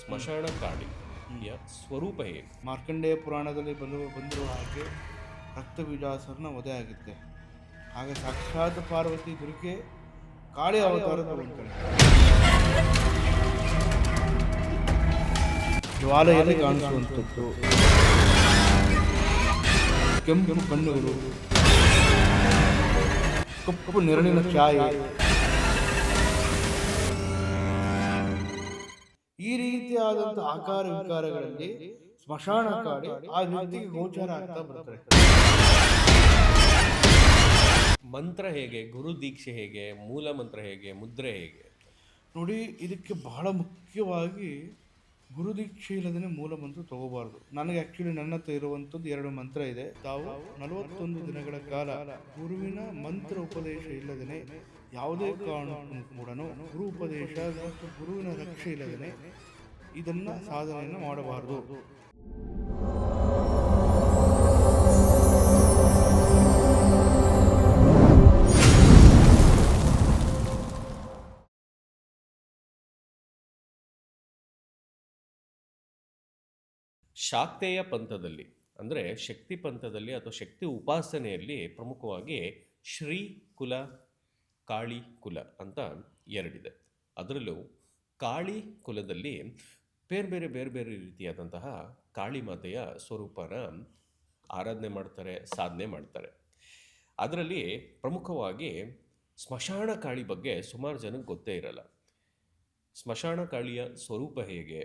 ಸ್ಮಶಾನ ಕಾಳಿಯ ಸ್ವರೂಪ ಹೇಗೆ ಮಾರ್ಕಂಡೇಯ ಪುರಾಣದಲ್ಲಿ ಬಂದು ಬಂದಿರುವ ಹಾಗೆ ರಕ್ತ ವಿಜಾಸರನ ವಧೆ ಆಗುತ್ತೆ. ಹಾಗೆ ಸಾಕ್ಷಾತ್ ಪಾರ್ವತಿ ದುರ್ಗೆ ಕಾಳಿ ಅವತಾರ ತಗೊಂತಾಳೆ ಜ್ವಾಲೆಯಲ್ಲಿ ಕಾಣಿಸುವಂಥದ್ದು. ಕೆಂಪು ಕಣ್ಣುಗಳು. ಕಪ್ಪು ನೆರಳಿನ ಛಾಯೆ. ಈ ರೀತಿಯಾದಂಥ ಆಕಾರ ವಿಕಾರಗಳಲ್ಲಿ ಸ್ಮಶಾನ ಕಾಡಿ ಆ ವ್ಯಕ್ತಿಗೆ ಗೋಚರ ಆಗ್ತಾ ಬರ್ತಾರೆ. ಮಂತ್ರ ಹೇಗೆ ಗುರು ದೀಕ್ಷೆ ಹೇಗೆ ಮೂಲ ಮಂತ್ರ ಹೇಗೆ ಮುದ್ರೆ ಹೇಗೆ? ನೋಡಿ ಇದಕ್ಕೆ ಬಹಳ ಮುಖ್ಯವಾಗಿ ಇಲ್ಲದೇ ಮೂಲ ಮಂತ್ರ ತಗೋಬಾರ್ದು. ನನಗೆ ಆಕ್ಚುಲಿ ನನ್ನ ಹತ್ರ ಇರುವಂಥದ್ದು ಎರಡು ಮಂತ್ರ ಇದೆ. ತಾವು ನಲವತ್ತೊಂದು ದಿನಗಳ ಕಾಲ ಗುರುವಿನ ಮಂತ್ರ ಉಪದೇಶ ಇಲ್ಲದೇ ಯಾವುದೇ ಕಾರಣಕ್ಕೂ ಕೂಡ ಗುರು ಉಪದೇಶ ಗುರುವಿನ ರಕ್ಷೆ ಇಲ್ಲದೇ ಇದನ್ನ ಸಾಧನೆಯನ್ನು ಮಾಡಬಾರದು. ಶಾಕ್ತೇಯ ಪಂಥದಲ್ಲಿ, ಅಂದರೆ ಶಕ್ತಿ ಪಂಥದಲ್ಲಿ ಅಥವಾ ಶಕ್ತಿ ಉಪಾಸನೆಯಲ್ಲಿ ಪ್ರಮುಖವಾಗಿ ಶ್ರೀ ಕುಲ, ಕಾಳಿ ಕುಲ ಅಂತ ಎರಡಿದೆ. ಅದರಲ್ಲೂ ಕಾಳಿ ಕುಲದಲ್ಲಿ ಬೇರೆ ಬೇರೆ ಬೇರೆ ಬೇರೆ ರೀತಿಯಾದಂತಹ ಕಾಳಿ ಮಾತೆಯ ಸ್ವರೂಪನ ಆರಾಧನೆ ಮಾಡ್ತಾರೆ, ಸಾಧನೆ ಮಾಡ್ತಾರೆ. ಅದರಲ್ಲಿ ಪ್ರಮುಖವಾಗಿ ಸ್ಮಶಾನ ಕಾಳಿ ಬಗ್ಗೆ ಸುಮಾರು ಜನಕ್ಕೆ ಗೊತ್ತೇ ಇರಲ್ಲ. ಸ್ಮಶಾನ ಕಾಳಿಯ ಸ್ವರೂಪ ಹೇಗೆ?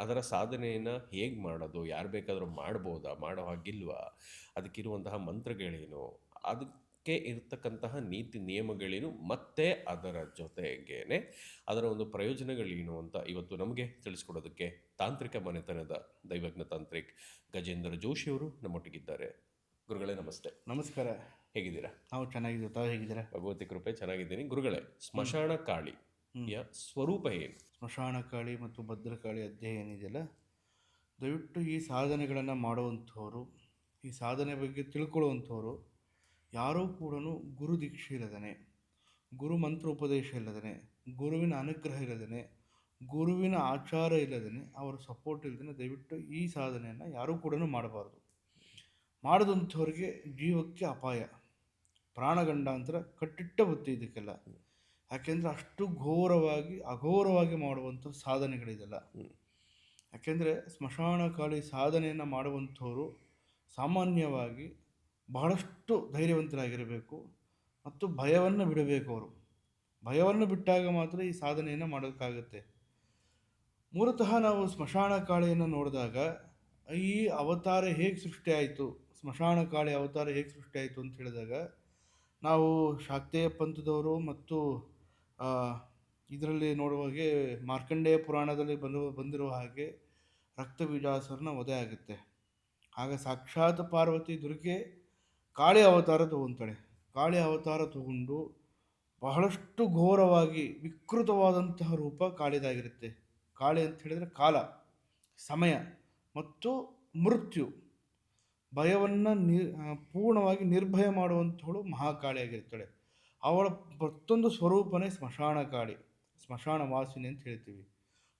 ಅದರ ಸಾಧನೆಯನ್ನು ಹೇಗೆ ಮಾಡೋದು ಯಾರು ಬೇಕಾದರೂ ಮಾಡ್ಬೋದಾ ಮಾಡೋ ಹಾಗಿಲ್ವಾ ಅದಕ್ಕಿರುವಂತಹ ಮಂತ್ರಗಳೇನು ಅದಕ್ಕೆ ಇರತಕ್ಕಂತಹ ನೀತಿ ನಿಯಮಗಳೇನು ಮತ್ತೆ ಅದರ ಜೊತೆಗೇನೆ ಅದರ ಒಂದು ಪ್ರಯೋಜನಗಳೇನು ಅಂತ ಇವತ್ತು ನಮಗೆ ತಿಳಿಸ್ಕೊಡೋದಕ್ಕೆ ತಾಂತ್ರಿಕ ಮನೆತನದ ದೈವಜ್ಞ ತಾಂತ್ರಿಕ್ ಗಜೇಂದ್ರ ಜೋಶಿಯವರು ನಮ್ಮೊಟ್ಟಿಗಿದ್ದಾರೆ. ಗುರುಗಳೇ ನಮಸ್ತೆ. ನಮಸ್ಕಾರ. ಹೇಗಿದ್ದೀರಾ? ನಾವು ಚೆನ್ನಾಗಿದ್ದೀವಿ. ತಾವು ಹೇಗಿದ್ದೀರಾ? ಭಗವತಿ ಕೃಪೆ ಚೆನ್ನಾಗಿದ್ದೀನಿ. ಗುರುಗಳೇ ಸ್ಮಶಾನ ಕಾಳಿ. ಯ ಸ್ವರೂಪ ಏನು ಸ್ಮಶಾನ ಕಾಳಿ ಮತ್ತು ಭದ್ರಕಾಳಿ ಅಧ್ಯಾಯ ಏನಿದೆಯಲ್ಲ ದಯವಿಟ್ಟು ಈ ಸಾಧನೆಗಳನ್ನು ಮಾಡುವಂಥವರು ಈ ಸಾಧನೆ ಬಗ್ಗೆ ತಿಳ್ಕೊಳ್ಳುವಂಥವರು ಯಾರೂ ಕೂಡ ಗುರು ದೀಕ್ಷೆ ಇಲ್ಲದನೆ ಗುರು ಮಂತ್ರ ಉಪದೇಶ ಇಲ್ಲದನೆ ಗುರುವಿನ ಅನುಗ್ರಹ ಇಲ್ಲದನೆ ಗುರುವಿನ ಆಚಾರ ಇಲ್ಲದೇ ಅವರ ಸಪೋರ್ಟ್ ಇಲ್ಲದೇ ದಯವಿಟ್ಟು ಈ ಸಾಧನೆಯನ್ನು ಯಾರೂ ಕೂಡ ಮಾಡಬಾರ್ದು. ಮಾಡಿದಂಥವ್ರಿಗೆ ಜೀವಕ್ಕೆ ಅಪಾಯ. ಪ್ರಾಣಗಂಡಾಂತರ ಕಟ್ಟಿಟ್ಟ ಬುತ್ತಿ ಇದಕ್ಕೆಲ್ಲ. ಯಾಕೆಂದರೆ ಅಷ್ಟು ಘೋರವಾಗಿ ಅಘೋರವಾಗಿ ಮಾಡುವಂಥ ಸಾಧನೆಗಳಿದೆಲ್ಲ. ಯಾಕೆಂದರೆ ಸ್ಮಶಾನ ಕಾಳಿ ಸಾಧನೆಯನ್ನು ಮಾಡುವಂಥವರು ಸಾಮಾನ್ಯವಾಗಿ ಬಹಳಷ್ಟು ಧೈರ್ಯವಂತರಾಗಿರಬೇಕು ಮತ್ತು ಭಯವನ್ನು ಬಿಡಬೇಕು ಅವರು. ಭಯವನ್ನು ಬಿಟ್ಟಾಗ ಮಾತ್ರ ಈ ಸಾಧನೆಯನ್ನು ಮಾಡೋಕ್ಕಾಗುತ್ತೆ. ಮೂಲತಃ ನಾವು ಸ್ಮಶಾನ ಕಾಳಿಯನ್ನು ನೋಡಿದಾಗ ಈ ಅವತಾರ ಹೇಗೆ ಸೃಷ್ಟಿಯಾಯಿತು ಸ್ಮಶಾನ ಕಾಳಿ ಅವತಾರ ಹೇಗೆ ಸೃಷ್ಟಿಯಾಯಿತು ಅಂತ ಹೇಳಿದಾಗ ನಾವು ಶಾಕ್ತೇಯ ಪಂಥದವರು ಮತ್ತು ಇದರಲ್ಲಿ ನೋಡುವ ಹಾಗೆ ಮಾರ್ಕಂಡೇಯ ಪುರಾಣದಲ್ಲಿ ಬಂದು, ಬಂದಿರುವ ಹಾಗೆ ರಕ್ತ ಬೀಜಾಸುರನ ವಧೆ ಆಗುತ್ತೆ. ಆಗ ಸಾಕ್ಷಾತ್ ಪಾರ್ವತಿ ದುರ್ಗೆ ಕಾಳಿ ಅವತಾರ ತಗೊಂತಾಳೆ. ಕಾಳಿ ಅವತಾರ ತಗೊಂಡು ಬಹಳಷ್ಟು ಘೋರವಾಗಿ ವಿಕೃತವಾದಂತಹ ರೂಪ ಕಾಳಿದಾಗಿರುತ್ತೆ. ಕಾಳಿ ಅಂತ ಹೇಳಿದರೆ ಕಾಲ, ಸಮಯ ಮತ್ತು ಮೃತ್ಯು. ಭಯವನ್ನು ನಿ ಪೂರ್ಣವಾಗಿ ನಿರ್ಭಯ ಮಾಡುವಂಥವಳು ಮಹಾಕಾಳಿಯಾಗಿರ್ತಾಳೆ. ಅವಳ ಪ್ರತಿಯೊಂದು ಸ್ವರೂಪನೇ ಸ್ಮಶಾನಕಾಳಿ ಸ್ಮಶಾನ ವಾಸಿನಿ ಅಂತ ಹೇಳ್ತೀವಿ.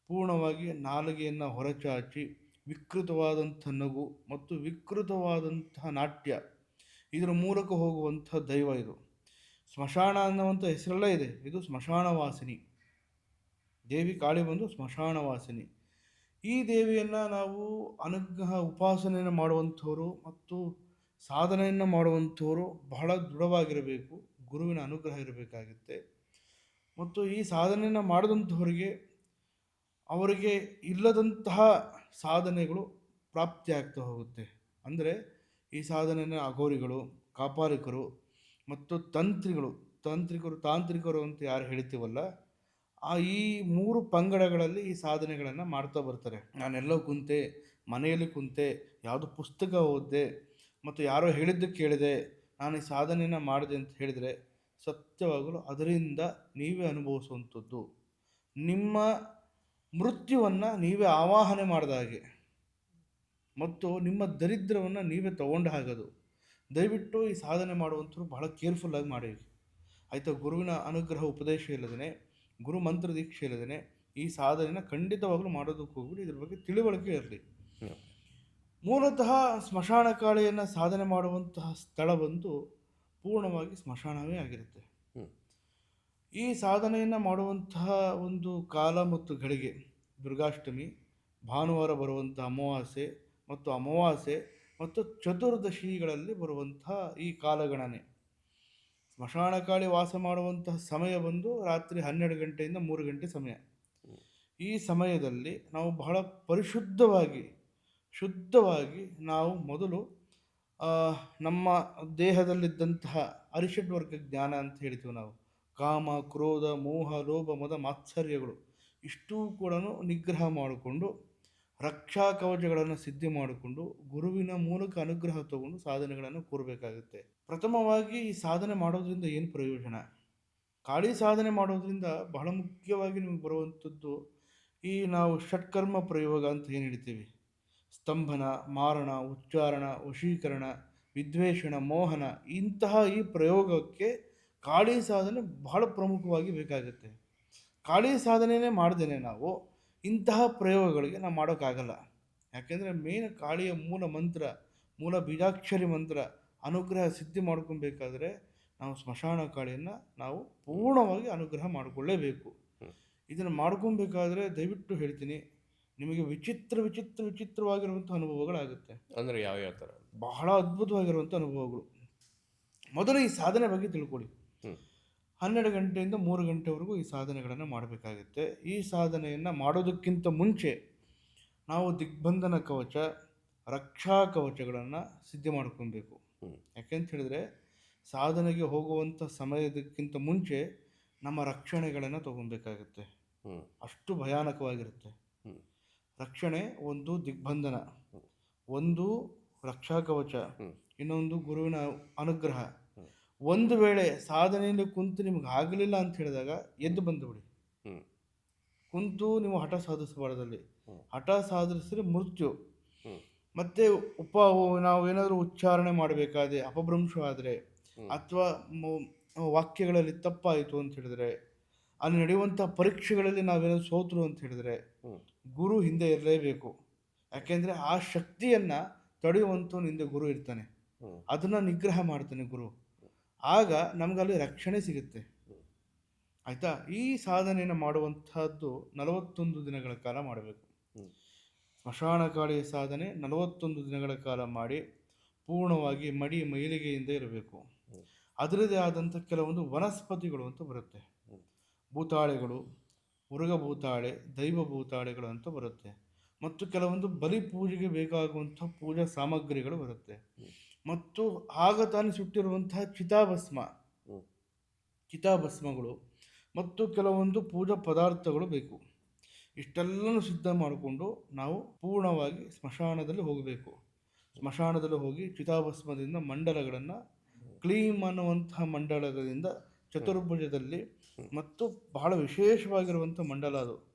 ಪೂರ್ಣವಾಗಿ ನಾಲಿಗೆಯನ್ನು ಹೊರಚಾಚಿ ವಿಕೃತವಾದಂಥ ನಗು ಮತ್ತು ವಿಕೃತವಾದಂತಹ ನಾಟ್ಯ, ಇದರ ಮೂಲಕ ಹೋಗುವಂಥ ದೈವ ಇದು. ಸ್ಮಶಾನ ಅನ್ನುವಂಥ ಹೆಸರೆಲ್ಲ ಇದೆ. ಇದು ಸ್ಮಶಾನ ವಾಸಿನಿ ದೇವಿ ಕಾಳಿ ಬಂದು ಸ್ಮಶಾನ ವಾಸಿನಿ ಈ ದೇವಿಯನ್ನು ನಾವು ಅನುಗ್ರಹ ಉಪಾಸನೆಯನ್ನು ಮಾಡುವಂಥವರು ಮತ್ತು ಸಾಧನೆಯನ್ನು ಮಾಡುವಂಥವರು ಬಹಳ ದೃಢವಾಗಿರಬೇಕು. ಗುರುವಿನ ಅನುಗ್ರಹ ಇರಬೇಕಾಗುತ್ತೆ. ಮತ್ತು ಈ ಸಾಧನೆಯನ್ನು ಮಾಡಿದಂಥವರಿಗೆ ಅವರಿಗೆ ಇಲ್ಲದಂತಹ ಸಾಧನೆಗಳು ಪ್ರಾಪ್ತಿಯಾಗ್ತಾ ಹೋಗುತ್ತೆ. ಅಂದರೆ ಈ ಸಾಧನೆಯ ಅಘೋರಿಗಳು, ಕಾಪಾರಿಕರು ಮತ್ತು ತಂತ್ರಿಗಳು, ತಾಂತ್ರಿಕರು ತಾಂತ್ರಿಕರು ಅಂತ ಯಾರು ಹೇಳ್ತೀವಲ್ಲ, ಆ ಈ ಮೂರು ಪಂಗಡಗಳಲ್ಲಿ ಈ ಸಾಧನೆಗಳನ್ನು ಮಾಡ್ತಾ ಬರ್ತಾರೆ. ನಾನೆಲ್ಲೋ ಕುಂತೆ, ಮನೆಯಲ್ಲಿ ಕುಂತೆ, ಯಾವುದು ಪುಸ್ತಕ ಓದಿದೆ, ಮತ್ತು ಯಾರೋ ಹೇಳಿದ್ದು ಕೇಳಿದೆ ನಾನು ಈ ಸಾಧನೆಯನ್ನು ಮಾಡಿದೆ ಅಂತ ಹೇಳಿದರೆ ಸತ್ಯವಾಗಲು ಅದರಿಂದ ನೀವೇ ಅನುಭವಿಸುವಂಥದ್ದು. ನಿಮ್ಮ ಮೃತ್ಯುವನ್ನು ನೀವೇ ಆವಾಹನೆ ಮಾಡಿದ ಹಾಗೆ. ಮತ್ತು ನಿಮ್ಮ ದರಿದ್ರವನ್ನು ನೀವೇ ತಗೊಂಡು ಹಾಗದು ದಯವಿಟ್ಟು ಈ ಸಾಧನೆ ಮಾಡುವಂಥವ್ರು ಬಹಳ ಕೇರ್ಫುಲ್ಲಾಗಿ ಮಾಡಿ ಆಯಿತಾ, ಗುರುವಿನ ಅನುಗ್ರಹ ಉಪದೇಶ ಇಲ್ಲದೇ ಗುರು ಮಂತ್ರ ದೀಕ್ಷೆ ಇಲ್ಲದೇ ಈ ಸಾಧನೆನ ಖಂಡಿತವಾಗಲೂ ಮಾಡೋದಕ್ಕೆ ಹೋಗ್ಬಿಡಿ ಇದ್ರ ಬಗ್ಗೆ ತಿಳುವಳಿಕೆ ಇರಲಿ. ಮೂಲತಃ ಸ್ಮಶಾನ ಕಾಳೆಯನ್ನು ಸಾಧನೆ ಮಾಡುವಂತಹ ಸ್ಥಳ ಬಂದು ಪೂರ್ಣವಾಗಿ ಸ್ಮಶಾನವೇ ಆಗಿರುತ್ತೆ. ಈ ಸಾಧನೆಯನ್ನು ಮಾಡುವಂತಹ ಒಂದು ಕಾಲ ಮತ್ತು ಗಳಿಗೆ ದುರ್ಗಾಷ್ಟಮಿ ಭಾನುವಾರ ಬರುವಂಥ ಅಮಾವಾಸ್ಯೆ ಮತ್ತು ಅಮಾವಾಸ್ಯೆ ಮತ್ತು ಚತುರ್ದಶಿಗಳಲ್ಲಿ ಬರುವಂತಹ ಈ ಕಾಲಗಣನೆ. ಸ್ಮಶಾನ ಕಾಳಿ ವಾಸ ಮಾಡುವಂತಹ ಸಮಯ ಬಂದು ರಾತ್ರಿ ಹನ್ನೆರಡು ಗಂಟೆಯಿಂದ ಮೂರು ಗಂಟೆ ಸಮಯ. ಈ ಸಮಯದಲ್ಲಿ ನಾವು ಬಹಳ ಪರಿಶುದ್ಧವಾಗಿ ಶುದ್ಧವಾಗಿ ನಾವು ಮೊದಲು ನಮ್ಮ ದೇಹದಲ್ಲಿದ್ದಂತಹ ಅರಿಷಡ್ ವರ್ಗ ಜ್ಞಾನ ಅಂತ ಹೇಳ್ತೀವಿ ನಾವು. ಕಾಮ, ಕ್ರೋಧ, ಮೋಹ, ಲೋಭ, ಮದ, ಮಾತ್ಸರ್ಯಗಳು ಇಷ್ಟೂ ಕೂಡ ನಿಗ್ರಹ ಮಾಡಿಕೊಂಡು, ರಕ್ಷಾ ಕವಚಗಳನ್ನು ಸಿದ್ಧಿ ಮಾಡಿಕೊಂಡು, ಗುರುವಿನ ಮೂಲಕ ಅನುಗ್ರಹ ತಗೊಂಡು ಸಾಧನೆಗಳನ್ನು ಕೂರಬೇಕಾಗುತ್ತೆ. ಪ್ರಥಮವಾಗಿ ಈ ಸಾಧನೆ ಮಾಡೋದ್ರಿಂದ ಏನು ಪ್ರಯೋಜನ? ಕಾಳಿ ಸಾಧನೆ ಮಾಡೋದ್ರಿಂದ ಬಹಳ ಮುಖ್ಯವಾಗಿ ನಿಮಗೆ ಬರುವಂಥದ್ದು ಈ ನಾವು ಷಟ್ಕರ್ಮ ಪ್ರಯೋಗ ಅಂತ ಏನು ಹೇಳ್ತೀವಿ? ಸ್ತಂಭನ ಮಾರಣ ಉಚ್ಚಾರಣ ವಶೀಕರಣ ವಿದ್ವೇಷಣ ಮೋಹನ ಇಂತಹ ಈ ಪ್ರಯೋಗಕ್ಕೆ ಕಾಳಿ ಸಾಧನೆ ಬಹಳ ಪ್ರಮುಖವಾಗಿ ಬೇಕಾಗುತ್ತೆ. ಕಾಳಿ ಸಾಧನೆಯೇ ಮಾಡ್ದೇನೆ ನಾವು ಇಂತಹ ಪ್ರಯೋಗಗಳಿಗೆ ನಾವು ಮಾಡೋಕ್ಕಾಗಲ್ಲ. ಯಾಕೆಂದರೆ ಮೇನ್ ಕಾಳಿಯ ಮೂಲ ಮಂತ್ರ ಮೂಲ ಬೀಜಾಕ್ಷರಿ ಮಂತ್ರ ಅನುಗ್ರಹ ಸಿದ್ಧಿ ಮಾಡ್ಕೊಬೇಕಾದ್ರೆ ನಾವು ಸ್ಮಶಾನ ಕಾಳಿಯನ್ನು ನಾವು ಪೂರ್ಣವಾಗಿ ಅನುಗ್ರಹ ಮಾಡಿಕೊಳ್ಳೇಬೇಕು. ಇದನ್ನು ಮಾಡ್ಕೊಬೇಕಾದ್ರೆ ದಯವಿಟ್ಟು ಹೇಳ್ತೀನಿ ನಿಮಗೆ ವಿಚಿತ್ರ ವಿಚಿತ್ರ ವಿಚಿತ್ರವಾಗಿರುವಂಥ ಅನುಭವಗಳಾಗುತ್ತೆ. ಅಂದರೆ ಯಾವ ಯಾವ ಥರ? ಬಹಳ ಅದ್ಭುತವಾಗಿರುವಂಥ ಅನುಭವಗಳು. ಮೊದಲು ಈ ಸಾಧನೆ ಬಗ್ಗೆ ತಿಳ್ಕೊಳ್ಳಿ. ಹನ್ನೆರಡು ಗಂಟೆಯಿಂದ ಮೂರು ಗಂಟೆವರೆಗೂ ಈ ಸಾಧನೆಗಳನ್ನು ಮಾಡಬೇಕಾಗುತ್ತೆ. ಈ ಸಾಧನೆಯನ್ನು ಮಾಡೋದಕ್ಕಿಂತ ಮುಂಚೆ ನಾವು ದಿಗ್ಬಂಧನ ಕವಚ ರಕ್ಷಾ ಕವಚಗಳನ್ನು ಸಿದ್ಧ ಮಾಡ್ಕೊಬೇಕು. ಯಾಕೆಂತ ಹೇಳಿದ್ರೆ ಸಾಧನೆಗೆ ಹೋಗುವಂಥ ಸಮಯದಕ್ಕಿಂತ ಮುಂಚೆ ನಮ್ಮ ರಕ್ಷಣೆಗಳನ್ನು ತಗೊಬೇಕಾಗುತ್ತೆ. ಅಷ್ಟು ಭಯಾನಕವಾಗಿರುತ್ತೆ. ರಕ್ಷಣೆ ಒಂದು ದಿಗ್ಬಂಧನ ಒಂದು ರಕ್ಷಾ ಕವಚ ಇನ್ನೊಂದು ಗುರುವಿನ ಅನುಗ್ರಹ ಒಂದು ವೇಳೆ ಸಾಧನೆಯಲ್ಲಿ ಕುಂತು ನಿಮ್ಗೆ ಆಗಲಿಲ್ಲ ಅಂತ ಹೇಳಿದಾಗ ಎದ್ದು ಬಂದುಬಿಡಿ. ಕುಂತು ನೀವು ಹಠ ಸಾಧಿಸಬಾರ್ದಲ್ಲಿ. ಹಠ ಸಾಧಿಸಿದ್ರೆ ಮೃತ್ಯು. ಮತ್ತೆ ಉಪ ನಾವು ಏನಾದರೂ ಉಚ್ಚಾರಣೆ ಮಾಡಬೇಕಾದ್ರೆ ಅಪಭ್ರಂಶ ಆದರೆ ಅಥವಾ ವಾಕ್ಯಗಳಲ್ಲಿ ತಪ್ಪಾಯಿತು ಅಂತ ಹೇಳಿದ್ರೆ ಅಲ್ಲಿ ನಡೆಯುವಂಥ ಪರೀಕ್ಷೆಗಳಲ್ಲಿ ನಾವೇನಾದ್ರು ಸೋತರು ಅಂತ ಹೇಳಿದ್ರೆ. ಗುರು ಹಿಂದೆ ಇರಲೇಬೇಕು. ಯಾಕೆಂದರೆ ಆ ಶಕ್ತಿಯನ್ನು ತಡೆಯುವಂತ ಹಿಂದೆ ಗುರು ಇರ್ತಾನೆ. ಅದನ್ನು ನಿಗ್ರಹ ಮಾಡ್ತಾನೆ ಗುರು. ಆಗ ನಮಗಲ್ಲಿ ರಕ್ಷಣೆ ಸಿಗುತ್ತೆ. ಆಯಿತಾ? ಈ ಸಾಧನೆಯನ್ನು ಮಾಡುವಂತಹದ್ದು ನಲವತ್ತೊಂದು ದಿನಗಳ ಕಾಲ ಮಾಡಬೇಕು. ಸ್ಮಶಾನಕಾಳಿಯ ಸ್ಮಶಾನ ಕಾಳಿಯ ಸಾಧನೆ ನಲವತ್ತೊಂದು ದಿನಗಳ ಕಾಲ ಮಾಡಿ ಪೂರ್ಣವಾಗಿ ಮಡಿ ಮೈಲಿಗೆಯಿಂದ ಇರಬೇಕು. ಅದರದೇ ಆದಂಥ ಕೆಲವೊಂದು ವನಸ್ಪತಿಗಳು ಅಂತ ಬರುತ್ತೆ. ಭೂತಾಳೆಗಳು ಉರುಗ ಭೂತಾಳೆ ದೈವ ಭೂತಾಳೆಗಳು ಅಂತ ಬರುತ್ತೆ. ಮತ್ತು ಕೆಲವೊಂದು ಬಲಿ ಪೂಜೆಗೆ ಬೇಕಾಗುವಂಥ ಪೂಜಾ ಸಾಮಗ್ರಿಗಳು ಬರುತ್ತೆ. ಮತ್ತು ಆಗ ತಾನು ಸುಟ್ಟಿರುವಂತಹ ಚಿತಾಭಸ್ಮ, ಚಿತಾಭಸ್ಮಗಳು ಮತ್ತು ಕೆಲವೊಂದು ಪೂಜಾ ಪದಾರ್ಥಗಳು ಬೇಕು. ಇಷ್ಟೆಲ್ಲನೂ ಸಿದ್ಧ ಮಾಡಿಕೊಂಡು ನಾವು ಪೂರ್ಣವಾಗಿ ಸ್ಮಶಾನದಲ್ಲಿ ಹೋಗಬೇಕು. ಸ್ಮಶಾನದಲ್ಲಿ ಹೋಗಿ ಚಿತಾಭಸ್ಮದಿಂದ ಮಂಡಲಗಳನ್ನು ಕ್ಲೀಮ್ ಅನ್ನುವಂತಹ ಮಂಡಲದಿಂದ ಚತುರ್ಭುಜದಲ್ಲಿ ಮತ್ತು ಬಹಳ ವಿಶೇಷವಾಗಿರುವಂಥ ಮಂಡಲ ಅದು.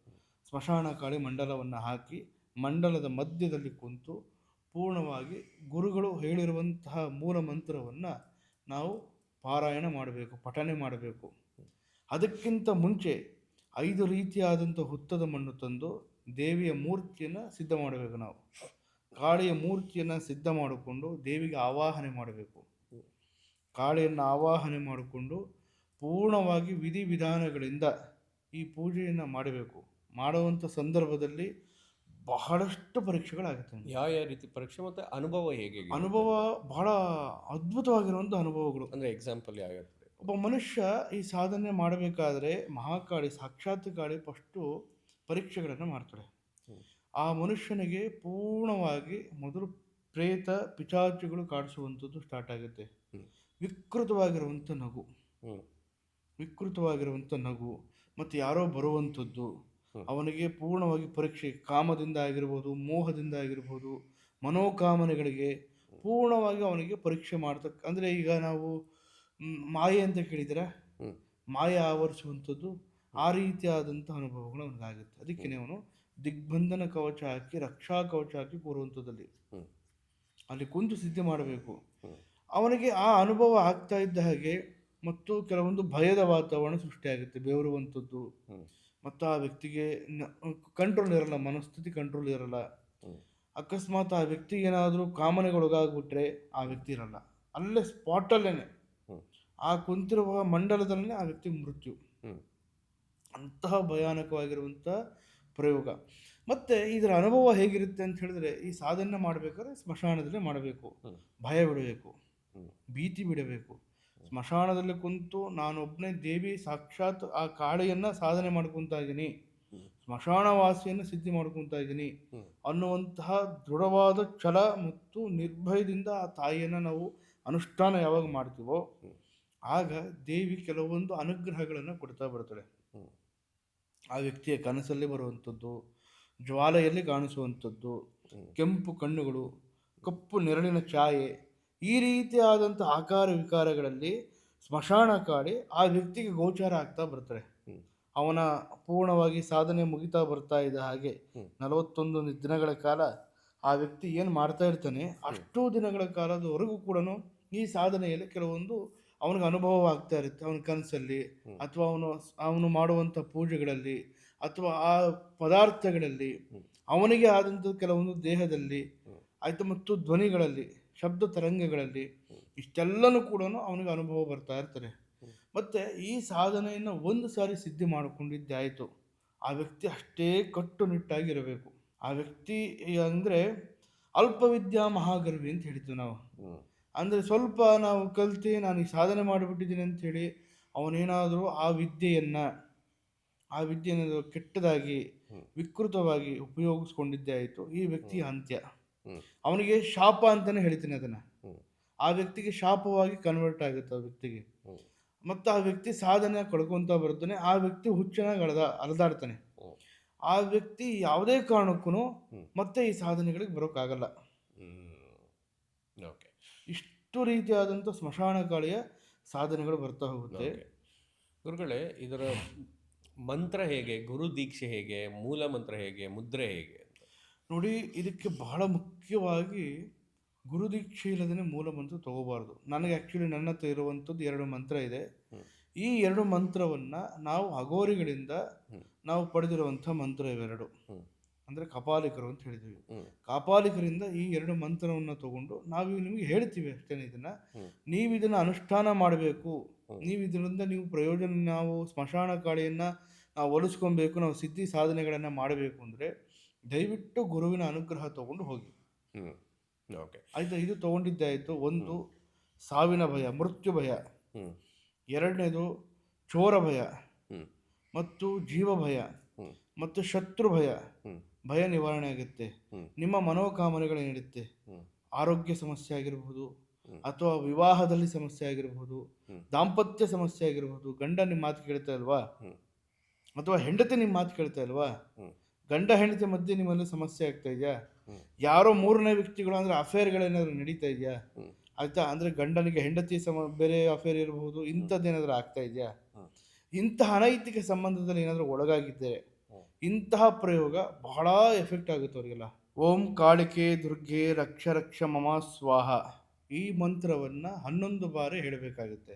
ಸ್ಮಶಾನ ಕಾಳಿ ಮಂಡಲವನ್ನು ಹಾಕಿ ಮಂಡಲದ ಮಧ್ಯದಲ್ಲಿ ಕುಂತು ಪೂರ್ಣವಾಗಿ ಗುರುಗಳು ಹೇಳಿರುವಂತಹ ಮೂಲ ಮಂತ್ರವನ್ನು ನಾವು ಪಾರಾಯಣ ಮಾಡಬೇಕು ಪಠನೆ ಮಾಡಬೇಕು. ಅದಕ್ಕಿಂತ ಮುಂಚೆ ಐದು ರೀತಿಯಾದಂಥ ಹುತ್ತದ ಮಣ್ಣು ತಂದು ದೇವಿಯ ಮೂರ್ತಿಯನ್ನು ಸಿದ್ಧ ಮಾಡಬೇಕು ನಾವು. ಕಾಳಿಯ ಮೂರ್ತಿಯನ್ನು ಸಿದ್ಧ ಮಾಡಿಕೊಂಡು ದೇವಿಗೆ ಆವಾಹನೆ ಮಾಡಬೇಕು. ಕಾಳಿಯನ್ನು ಆವಾಹನೆ ಮಾಡಿಕೊಂಡು ಪೂರ್ಣವಾಗಿ ವಿಧಿವಿಧಾನಗಳಿಂದ ಈ ಪೂಜೆಯನ್ನು ಮಾಡಬೇಕು. ಮಾಡುವಂಥ ಸಂದರ್ಭದಲ್ಲಿ ಬಹಳಷ್ಟು ಪರೀಕ್ಷೆಗಳಾಗುತ್ತೆ. ಯಾವ ಯಾವ ರೀತಿ ಪರೀಕ್ಷೆ ಮತ್ತು ಅನುಭವ ಹೇಗೆ? ಅನುಭವ ಬಹಳ ಅದ್ಭುತವಾಗಿರುವಂಥ ಅನುಭವಗಳು. ಅಂದರೆ ಎಕ್ಸಾಂಪಲ್ ಯಾವ ಒಬ್ಬ ಮನುಷ್ಯ ಈ ಸಾಧನೆ ಮಾಡಬೇಕಾದ್ರೆ ಮಹಾಕಾಳಿ ಸಾಕ್ಷಾತ್ ಕಾಳಿ ಫಸ್ಟು ಪರೀಕ್ಷೆಗಳನ್ನು ಮಾಡ್ತಾಳೆ. ಆ ಮನುಷ್ಯನಿಗೆ ಪೂರ್ಣವಾಗಿ ಮೊದಲು ಪ್ರೇತ ಪಿಚಾಚುಗಳು ಕಾಡಿಸುವಂಥದ್ದು ಸ್ಟಾರ್ಟ್ ಆಗುತ್ತೆ. ವಿಕೃತವಾಗಿರುವಂಥ ನಗು. ವಿಕೃತವಾಗಿರುವಂಥ ನಗು ಮತ್ತು ಯಾರೋ ಬರುವಂಥದ್ದು ಅವನಿಗೆ ಪೂರ್ಣವಾಗಿ ಪರೀಕ್ಷೆ ಕಾಮದಿಂದ ಆಗಿರ್ಬೋದು ಮೋಹದಿಂದ ಆಗಿರ್ಬೋದು ಮನೋಕಾಮನೆಗಳಿಗೆ ಪೂರ್ಣವಾಗಿ ಅವನಿಗೆ ಪರೀಕ್ಷೆ ಮಾಡ್ತಕ್ಕ ಅಂದರೆ ಈಗ ನಾವು ಮಾಯೆ ಅಂತ ಕೇಳಿದರೆ. ಮಾಯೆ ಆವರಿಸುವಂಥದ್ದು ಆ ರೀತಿಯಾದಂಥ ಅನುಭವಗಳು ಅವನಿಗಾಗುತ್ತೆ. ಅದಕ್ಕೆ ಅವನು ದಿಗ್ಬಂಧನ ಕವಚ ಹಾಕಿ ರಕ್ಷಾ ಕವಚ ಹಾಕಿ ಕೂರುವಂಥದ್ದಲ್ಲಿ ಅಲ್ಲಿ ಕುಂತು ಸಿದ್ಧಿ ಮಾಡಬೇಕು. ಅವನಿಗೆ ಆ ಅನುಭವ ಆಗ್ತಾ ಇದ್ದ ಹಾಗೆ ಮತ್ತು ಕೆಲವೊಂದು ಭಯದ ವಾತಾವರಣ ಸೃಷ್ಟಿಯಾಗುತ್ತೆ ಬೆವರುವಂಥದ್ದು. ಮತ್ತು ಆ ವ್ಯಕ್ತಿಗೆ ಕಂಟ್ರೋಲ್ ಇರಲ್ಲ ಮನಸ್ಥಿತಿ ಕಂಟ್ರೋಲ್ ಇರಲ್ಲ. ಅಕಸ್ಮಾತ್ ಆ ವ್ಯಕ್ತಿಗೆ ಏನಾದರೂ ಕಾಮನೆಗೊಳಗಾಗ್ಬಿಟ್ರೆ ಆ ವ್ಯಕ್ತಿ ಇರಲ್ಲ. ಅಲ್ಲೇ ಸ್ಪಾಟಲ್ಲೇ ಆ ಕುಂತಿರುವ ಮಂಡಲದಲ್ಲೇ ಆ ವ್ಯಕ್ತಿ ಮೃತ್ಯು. ಅಂತಹ ಭಯಾನಕವಾಗಿರುವಂಥ ಪ್ರಯೋಗ. ಮತ್ತು ಇದರ ಅನುಭವ ಹೇಗಿರುತ್ತೆ ಅಂತ ಹೇಳಿದ್ರೆ ಈ ಸಾಧನೆ ಮಾಡಬೇಕಾದ್ರೆ ಸ್ಮಶಾನದಲ್ಲೇ ಮಾಡಬೇಕು. ಭಯ ಬಿಡಬೇಕು. ಭೀತಿ ಬಿಡಬೇಕು. ಸ್ಮಶಾನದಲ್ಲಿ ಕುಂತು ನಾನೊಬ್ಬನೇ ದೇವಿ ಸಾಕ್ಷಾತ್ ಆ ಕಾಳಿಯನ್ನು ಸಾಧನೆ ಮಾಡ್ಕೊತಾ ಇದ್ದೀನಿ. ಸ್ಮಶಾನವಾಸಿಯನ್ನು ಸ್ಮಶಾನ ವಾಸಿಯನ್ನು ಸಿದ್ಧಿ ಮಾಡ್ಕೊತಾ ಇದ್ದೀನಿ. ಅನ್ನುವಂತಹ ದೃಢವಾದ ಛಲ ಮತ್ತು ನಿರ್ಭಯದಿಂದ ಆ ತಾಯಿಯನ್ನು ನಾವು ಅನುಷ್ಠಾನ ಯಾವಾಗ ಮಾಡ್ತೀವೋ ಆಗ ದೇವಿ ಕೆಲವೊಂದು ಅನುಗ್ರಹಗಳನ್ನು ಕೊಡ್ತಾ ಬರ್ತಾಳೆ ಆ ವ್ಯಕ್ತಿಯ ಕನಸಲ್ಲಿ ಬರುವಂಥದ್ದು ಜ್ವಾಲೆಯಲ್ಲಿ ಕಾಣಿಸುವಂಥದ್ದು ಕೆಂಪು ಕಣ್ಣುಗಳು ಕಪ್ಪು ನೆರಳಿನ ಛಾಯೆ ಈ ರೀತಿಯಾದಂಥ ಆಕಾರ ವಿಕಾರಗಳಲ್ಲಿ ಸ್ಮಶಾನ ಕಾಡಿ ಆ ವ್ಯಕ್ತಿಗೆ ಗೋಚಾರ ಆಗ್ತಾ ಬರ್ತಾರೆ. ಅವನ ಪೂರ್ಣವಾಗಿ ಸಾಧನೆ ಮುಗಿತಾ ಬರ್ತಾ ಇದ್ದ ಹಾಗೆ. ನಲವತ್ತೊಂದು ದಿನಗಳ ಕಾಲ ಆ ವ್ಯಕ್ತಿ ಏನು ಮಾಡ್ತಾ ಇರ್ತಾನೆ ಅಷ್ಟು ದಿನಗಳ ಕಾಲದವರೆಗೂ ಕೂಡ ಈ ಸಾಧನೆಯಲ್ಲಿ ಕೆಲವೊಂದು ಅವನಿಗೆ ಅನುಭವ ಆಗ್ತಾ ಇರುತ್ತೆ. ಅವನ ಕನಸಲ್ಲಿ. ಅಥವಾ ಅವನು ಅವನು ಮಾಡುವಂಥ ಪೂಜೆಗಳಲ್ಲಿ ಅಥವಾ ಆ ಪದಾರ್ಥಗಳಲ್ಲಿ ಅವನಿಗೆ ಆದಂಥ ಕೆಲವೊಂದು ದೇಹದಲ್ಲಿ ಆಯಿತು ಮತ್ತು ಧ್ವನಿಗಳಲ್ಲಿ ಶಬ್ದ ತರಂಗಗಳಲ್ಲಿ. ಇಷ್ಟೆಲ್ಲನೂ ಕೂಡ ಅವನಿಗೆ ಅನುಭವ ಬರ್ತಾ ಇರ್ತಾರೆ. ಮತ್ತು ಈ ಸಾಧನೆಯನ್ನು ಒಂದು ಸಾರಿ ಸಿದ್ಧಿ ಮಾಡಿಕೊಂಡಿದ್ದಾಯಿತು ಆ ವ್ಯಕ್ತಿ ಅಷ್ಟೇ ಕಟ್ಟುನಿಟ್ಟಾಗಿರಬೇಕು ಆ ವ್ಯಕ್ತಿ ಅಂದರೆ ಅಲ್ಪವಿದ್ಯಾ ಮಹಾಗರ್ವಿ ಅಂತ ಹೇಳಿದ್ದು ನಾವು. ಅಂದರೆ ಸ್ವಲ್ಪ ನಾವು ಕಲಿತು ನಾನು ಈ ಸಾಧನೆ ಮಾಡಿಬಿಟ್ಟಿದ್ದೀನಿ ಅಂಥೇಳಿ ಅವನೇನಾದರೂ ಆ ವಿದ್ಯೆಯನ್ನು ಆ ವಿದ್ಯೆಯನ್ನು ಕೆಟ್ಟದಾಗಿ ವಿಕೃತವಾಗಿ ಉಪಯೋಗಿಸ್ಕೊಂಡಿದ್ದೇ ಆಯಿತು ಈ ವ್ಯಕ್ತಿಯ ಅಂತ್ಯ. ಅವನಿಗೆ ಶಾಪ ಅಂತಲೇ ಹೇಳ್ತೀನಿ ಅದನ್ನು. ಆ ವ್ಯಕ್ತಿಗೆ ಶಾಪವಾಗಿ ಕನ್ವರ್ಟ್ ಆಗುತ್ತೆ ಆ ವ್ಯಕ್ತಿಗೆ. ಮತ್ತು ಆ ವ್ಯಕ್ತಿ ಸಾಧನೆ ಕಳ್ಕೊತಾ ಬರ್ತಾನೆ ಆ ವ್ಯಕ್ತಿ ಹುಚ್ಚನಾಗಿ ಅಳದ ಅಲದಾಡ್ತಾನೆ ಆ ವ್ಯಕ್ತಿ ಯಾವುದೇ ಕಾರಣಕ್ಕೂ ಮತ್ತೆ ಈ ಸಾಧನೆಗಳಿಗೆ ಬರೋಕ್ಕಾಗಲ್ಲ. ಓಕೆ. ಇಷ್ಟು ರೀತಿಯಾದಂಥ ಸ್ಮಶಾನ ಕಾಳಿಯ ಸಾಧನೆಗಳು ಬರ್ತಾ ಹೋಗುತ್ತೆ. ಗುರುಗಳೇ ಇದರ ಮಂತ್ರ ಹೇಗೆ ಗುರು ದೀಕ್ಷೆ ಹೇಗೆ ಮೂಲ ಮಂತ್ರ ಹೇಗೆ ಮುದ್ರೆ ಹೇಗೆ? ನೋಡಿ ಇದಕ್ಕೆ ಬಹಳ ಮುಖ್ಯವಾಗಿ ಗುರುದೀಕ್ಷೆ ಇಲ್ಲದೇ ಮೂಲ ಮಂತ್ರ ತಗೋಬಾರ್ದು. ನನಗೆ ಆ್ಯಕ್ಚುಲಿ ನನ್ನ ಹತ್ರ ಇರುವಂಥದ್ದು ಎರಡು ಮಂತ್ರ ಇದೆ. ಈ ಎರಡು ಮಂತ್ರವನ್ನು ನಾವು ಅಗೋರಿಗಳಿಂದ ನಾವು ಪಡೆದಿರುವಂಥ ಮಂತ್ರ ಇವೆರಡು. ಅಂದರೆ ಕಪಾಲಿಕರು ಅಂತ ಹೇಳಿದ್ವಿ. ಕಪಾಲಿಕರಿಂದ ಈ ಎರಡು ಮಂತ್ರವನ್ನು ತಗೊಂಡು ನಾವು ನಿಮಗೆ ಹೇಳ್ತೀವಿ ಅಷ್ಟೇ ಇದನ್ನು. ನೀವು ಇದನ್ನು ಅನುಷ್ಠಾನ ಮಾಡಬೇಕು. ನೀವು ಇದರಿಂದ ನೀವು ಪ್ರಯೋಜನ ನಾವು ಸ್ಮಶಾನ ಕಾಳಿಯನ್ನು ನಾವು ಒಲಿಸ್ಕೊಬೇಕು ನಾವು ಸಿದ್ಧಿ ಸಾಧನೆಗಳನ್ನು ಮಾಡಬೇಕು ಅಂದರೆ ದಯವಿಟ್ಟು ಗುರುವಿನ ಅನುಗ್ರಹ ತಗೊಂಡು ಹೋಗಿ. ಹ್ಮ್. ಓಕೆ. ಆಯಿತಾ ಇದು ತಗೊಂಡಿದ್ದೆ ಆಯಿತು ಒಂದು ಸಾವಿನ ಭಯ ಮೃತ್ಯು ಭಯ. ಹ್ಮ್. ಎರಡನೇದು ಚೋರ ಭಯ. ಮತ್ತು ಜೀವ ಭಯ. ಮತ್ತು ಶತ್ರು ಭಯ. ಭಯ ನಿವಾರಣೆ ಆಗುತ್ತೆ. ನಿಮ್ಮ ಮನೋಕಾಮನೆಗಳೇನಿರುತ್ತೆ ಹ್ಮ್. ಆರೋಗ್ಯ ಸಮಸ್ಯೆ ಆಗಿರಬಹುದು ಅಥವಾ ವಿವಾಹದಲ್ಲಿ ಸಮಸ್ಯೆ ಆಗಿರಬಹುದು ದಾಂಪತ್ಯ ಸಮಸ್ಯೆ ಆಗಿರಬಹುದು ಗಂಡ ನಿಮ್ಮ ಮಾತು ಕೇಳ್ತಾ ಇಲ್ವಾ. ಅಥವಾ ಹೆಂಡತಿ ನಿಮ್ಮ ಮಾತು ಕೇಳ್ತಾ ಇಲ್ವಾ. ಗಂಡ ಹೆಂಡತಿ ಮಧ್ಯೆ ನಿಮ್ಮಲ್ಲಿ ಸಮಸ್ಯೆ ಆಗ್ತಾ ಇದೆಯಾ. ಯಾರೋ ಮೂರನೇ ವ್ಯಕ್ತಿಗಳು ಅಂದರೆ ಅಫೇರ್ಗಳೇನಾದ್ರು ನಡೀತಾ ಇದೆಯಾ. ಆಯ್ತಾ? ಅಂದರೆ ಗಂಡನಿಗೆ ಹೆಂಡತಿ ಸಮ ಬೇರೆ ಅಫೇರ್ ಇರಬಹುದು ಇಂಥದ್ದೇನಾದ್ರೂ ಆಗ್ತಾ ಇದೆಯಾ. ಇಂತಹ ಅನೈತಿಕ ಸಂಬಂಧದಲ್ಲಿ ಏನಾದರೂ ಒಳಗಾಗಿದ್ದರೆ. ಇಂತಹ ಪ್ರಯೋಗ ಬಹಳ ಎಫೆಕ್ಟ್ ಆಗುತ್ತೆ ಅವರಿಗೆಲ್ಲ. ಓಂ ಕಾಳಿಕೆ ದುರ್ಗೆ ರಕ್ಷ ರಕ್ಷ ಮಮ ಸ್ವಾಹ. ಈ ಮಂತ್ರವನ್ನು ಹನ್ನೊಂದು ಬಾರಿ ಹೇಳಬೇಕಾಗುತ್ತೆ.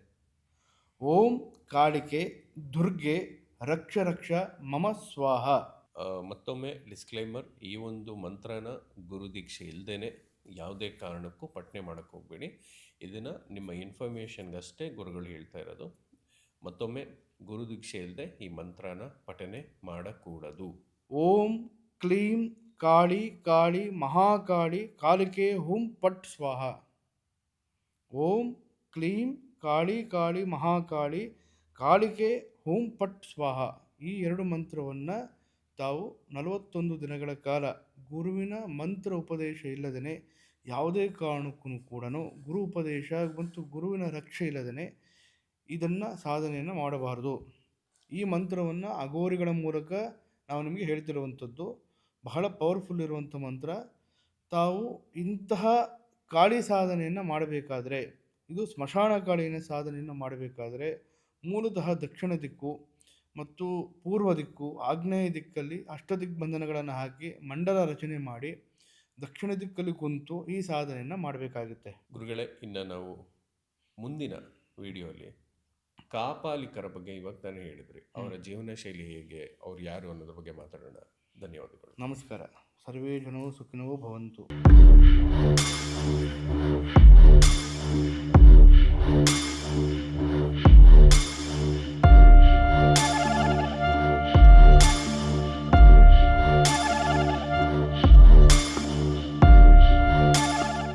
ಓಂ ಕಾಳಿಕೆ ದುರ್ಗೆ ರಕ್ಷ ರಕ್ಷ ಮಮ ಸ್ವಾಹ. ಮತ್ತೊಮ್ಮೆ ಡಿಸ್ಕ್ಲೈಮರ್ ಈ ಒಂದು ಮಂತ್ರನ ಗುರುದೀಕ್ಷೆ ಇಲ್ಲದೇ ಯಾವುದೇ ಕಾರಣಕ್ಕೂ ಪಠನೆ ಮಾಡೋಕ್ಕೆ ಹೋಗಬೇಡಿ. ಇದನ್ನು ನಿಮ್ಮ ಇನ್ಫಾರ್ಮೇಷನ್ಗಷ್ಟೇ ಗುರುಗಳು ಹೇಳ್ತಾ ಇರೋದು. ಮತ್ತೊಮ್ಮೆ ಗುರುದೀಕ್ಷೆ ಇಲ್ಲದೆ ಈ ಮಂತ್ರನ ಪಠನೆ ಮಾಡಕೂಡದು. ಓಂ ಕ್ಲೀಂ ಕಾಳಿ ಕಾಳಿ ಮಹಾಕಾಳಿ ಕಾಲಿಕೆ ಹುಂ ಪಟ್ ಸ್ವಾಹ. ಓಂ ಕ್ಲೀಂ ಕಾಳಿ ಕಾಳಿ ಮಹಾಕಾಳಿ ಕಾಳಿಕೆ ಹುಂ ಪಟ್ ಸ್ವಾಹ. ಈ ಎರಡು ಮಂತ್ರವನ್ನು ತಾವು ನಲವತ್ತೊಂದು ದಿನಗಳ ಕಾಲ ಗುರುವಿನ ಮಂತ್ರ ಉಪದೇಶ ಇಲ್ಲದೇ ಯಾವುದೇ ಕಾರಣಕ್ಕೂ ಕೂಡ ಗುರು ಉಪದೇಶ ಮತ್ತು ಗುರುವಿನ ರಕ್ಷೆ ಇಲ್ಲದೇ ಇದನ್ನು ಸಾಧನೆಯನ್ನು ಮಾಡಬಾರದು. ಈ ಮಂತ್ರವನ್ನು ಅಗೋರಿಗಳ ಮೂಲಕ ನಾವು ನಿಮಗೆ ಹೇಳ್ತಿರುವಂಥದ್ದು. ಬಹಳ ಪವರ್ಫುಲ್ ಇರುವಂಥ ಮಂತ್ರ. ತಾವು ಇಂತಹ ಕಾಳಿ ಸಾಧನೆಯನ್ನು ಮಾಡಬೇಕಾದ್ರೆ, ಇದು ಸ್ಮಶಾನ ಕಾಳಿನ ಸಾಧನೆಯನ್ನು ಮಾಡಬೇಕಾದ್ರೆ, ಮೂಲತಃ ದಕ್ಷಿಣ ದಿಕ್ಕು ಮತ್ತು ಪೂರ್ವ ದಿಕ್ಕು ಆಗ್ನೇಯ ದಿಕ್ಕಲ್ಲಿ ಅಷ್ಟದಿಗ್ಬಂಧನಗಳನ್ನು ಹಾಕಿ ಮಂಡಲ ರಚನೆ ಮಾಡಿ ದಕ್ಷಿಣ ದಿಕ್ಕಲ್ಲಿ ಕುಂತು ಈ ಸಾಧನೆಯನ್ನು ಮಾಡಬೇಕಾಗುತ್ತೆ. ಗುರುಗಳೇ ಇನ್ನು ನಾವು ಮುಂದಿನ ವಿಡಿಯೋಲಿ ಕಾಪಾಲಿಕರ ಬಗ್ಗೆ ಇವಾಗ ತಾನೇ ಹೇಳಿದ್ರಿ. ಅವರ ಜೀವನ ಶೈಲಿ ಹೇಗೆ ಅವ್ರು ಯಾರು ಅನ್ನೋದ್ರ ಬಗ್ಗೆ ಮಾತಾಡೋಣ. ಧನ್ಯವಾದಗಳು. ನಮಸ್ಕಾರ. ಸರ್ವೇ ಜನೋ ಸುಖಿನೋ ಭವಂತು.